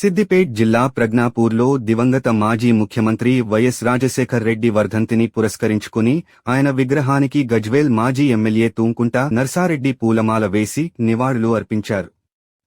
సిద్దిపేట్ జిల్లా ప్రజ్ఞాపూర్లో దివంగత మాజీ ముఖ్యమంత్రి వైఎస్ రాజశేఖర్ రెడ్డి వర్ధంతిని పురస్కరించుకుని ఆయన విగ్రహానికి గజ్వేల్ మాజీ ఎమ్మెల్యే తూంకుంట నర్సారెడ్డి పూలమాల వేసి నివాళులు అర్పించారు.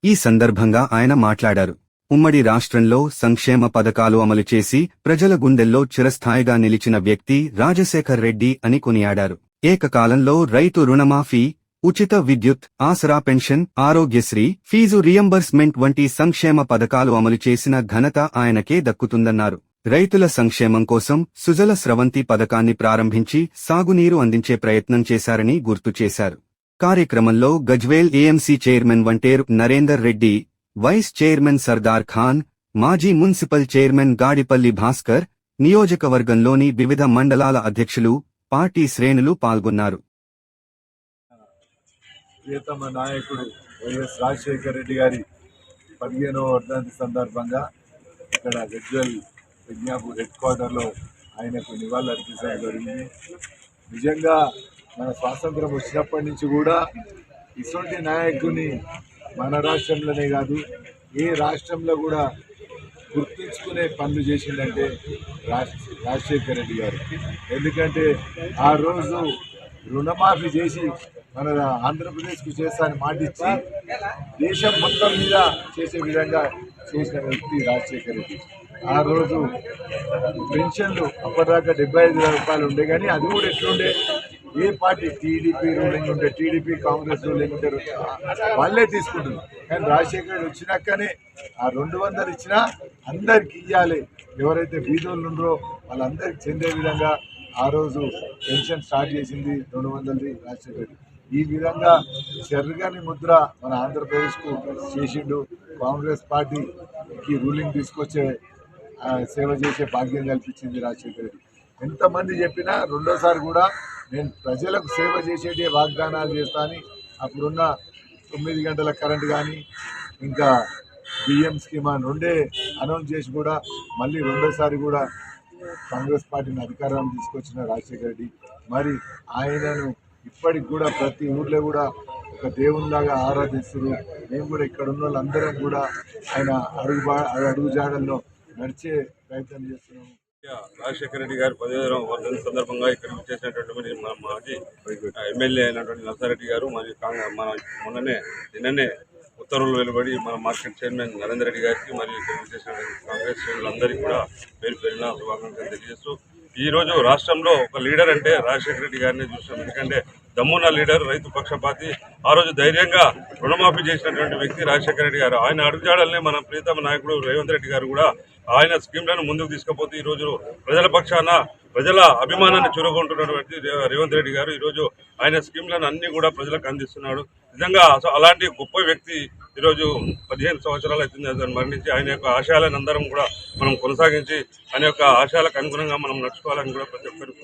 ఈ సందర్భంగా ఆయన మాట్లాడారు. ఉమ్మడి రాష్ట్రంలో సంక్షేమ పథకాలు అమలు చేసి ప్రజల గుండెల్లో చిరస్థాయిగా నిలిచిన వ్యక్తి రాజశేఖర్ రెడ్డి అని కొనియాడారు. ఏకకాలంలో రైతు రుణమాఫీ ఉచిత విద్యుత్ Aasara pension Aarogyasri fee reimbursement వంటి సంక్షేమ పథకాలు అమలు చేసిన ఘనత ఆయనకే దక్కుతుందన్నారు. రైతుల సంక్షేమం కోసం సుజల స్రవంతి పథకాన్ని ప్రారంభించి సాగునీరు అందించే ప్రయత్నం చేశారని గుర్తు చేశారు. కార్యక్రమంలో Gajwel AMC chairman Vanteru Narender Reddy vice chairman Sardar Khan మాజీ మున్సిపల్ చైర్మన్ గాడిపల్లి భాస్కర్ నియోజకవర్గంలోని వివిధ మండలాల అధ్యక్షులు పార్టీ శ్రేణులు పాల్గొన్నారు. ప్రియతమ నాయకుడు వైఎస్ రాజశేఖర రెడ్డి గారి పదిహేనవ వర్ధంతి సందర్భంగా ఇక్కడ గజ్వల్ విజ్ఞాపూర్ హెడ్ క్వార్టర్లో ఆయనకు నివాళులర్పించడం జరిగింది. నిజంగా మన స్వాతంత్రం వచ్చినప్పటి నుంచి కూడా ఇటువంటి నాయకుని మన రాష్ట్రంలోనే కాదు ఏ రాష్ట్రంలో కూడా గుర్తుంచుకునే పనులు చేసిందంటే రాజశేఖర రెడ్డి గారు. ఎందుకంటే ఆ రోజు రుణమాఫీ చేసి మన ఆంధ్రప్రదేశ్కు చేస్తానని మాటిచ్చి దేశం మొత్తం మీద చేసే విధంగా చేసిన వ్యక్తి రాజశేఖర్ రెడ్డి. ఆ రోజు పెన్షన్లు అప్పటిదాకా డెబ్బై ఐదు వేల రూపాయలు ఉండే కానీ అది కూడా ఎట్లుండే? ఏ పార్టీ? టీడీపీ రూలింగ్ ఉంటే టీడీపీ కాంగ్రెస్ రూలింగ్ ఉంటే వాళ్ళే తీసుకుంటున్నారు. కానీ రాజశేఖర్ రెడ్డి వచ్చినాకనే ఆ రెండు వందలు ఇచ్చినా అందరికి ఇవ్వాలి ఎవరైతే బీదోళ్ళు ఉండరో వాళ్ళందరికి చెందే విధంగా ఆ రోజు పెన్షన్ స్టార్ట్ చేసింది రెండు వందలది రాజశేఖర్ రెడ్డి. ఈ విధంగా చెరగని ముద్ర మన ఆంధ్రప్రదేశ్కు చేసిండు కాంగ్రెస్ పార్టీకి రూలింగ్ తీసుకొచ్చే సేవ చేసే భాగ్యం కల్పించింది రాజశేఖర రెడ్డి. ఎంతమంది చెప్పినా రెండోసారి కూడా నేను ప్రజలకు సేవ చేసేటి వాగ్దానాలు చేస్తాను అప్పుడున్న తొమ్మిది గంటల కరెంట్ కానీ ఇంకా బియ్యం స్కీమ్ అని రెండే అనౌన్స్ చేసి కూడా మళ్ళీ రెండోసారి కూడా కాంగ్రెస్ పార్టీని అధికారం తీసుకొచ్చిన రాజశేఖర రెడ్డి. మరి ఆయనను ఇప్పటికి కూడా ప్రతి ఊర్లో కూడా ఒక దేవునిలాగా ఆరాధిస్తున్నారు. మేము కూడా ఇక్కడ ఉన్న వాళ్ళందరం కూడా ఆయన అడుగు అడుగు జాడల్లో నడిచే ప్రయత్నం చేస్తున్నాము. రాజశేఖర రెడ్డి గారి పదిహేను వర్ధంతి సందర్భంగా ఇక్కడికి వచ్చేసినటువంటి మన మాజీ ఎమ్మెల్యే అయినటువంటి నరసారెడ్డి గారు మరియు కాంగ్రెస్ మన మొన్ననే నిన్ననే ఉత్తర్వులు వెలువడి మన మార్కెట్ చైర్మన్ నరేందర్ రెడ్డి గారికి మరియు ఇక్కడికి వచ్చేసినటువంటి కాంగ్రెస్ శ్రేణులందరికీ కూడా పేరు పేరున శుభాకాంక్షలు తెలియజేస్తూ ఈరోజు రాష్ట్రంలో ఒక లీడర్ అంటే రాజశేఖర రెడ్డి గారిని చూస్తాం. ఎందుకంటే దమ్మున్న లీడర్ రైతు పక్షపాతి. ఆ రోజు ధైర్యంగా రుణమాఫీ చేసినటువంటి వ్యక్తి రాజశేఖర రెడ్డి గారు. ఆయన అడుగుజాడల్ని మన ప్రీతమ నాయకుడు రేవంత్ రెడ్డి గారు కూడా ఆయన స్కీమ్లను ముందుకు తీసుకుపోతే ఈ రోజు ప్రజల పక్షాన ప్రజల అభిమానాన్ని చూరగొంటున్నటువంటి రేవంత్ రెడ్డి గారు. ఈరోజు ఆయన స్కీమ్లను అన్నీ కూడా ప్రజలకు అందిస్తున్నాడు. నిజంగా అలాంటి గొప్ప వ్యక్తి ఈరోజు పదిహేను సంవత్సరాలు అవుతుంది. అతను మరణించి ఆయన యొక్క ఆశయాలను అందరం కూడా మనం కొనసాగించి ఆయన యొక్క ఆశయాలకు అనుగుణంగా మనం నడుచుకోవాలని కూడా ప్రతి ఒక్కరికి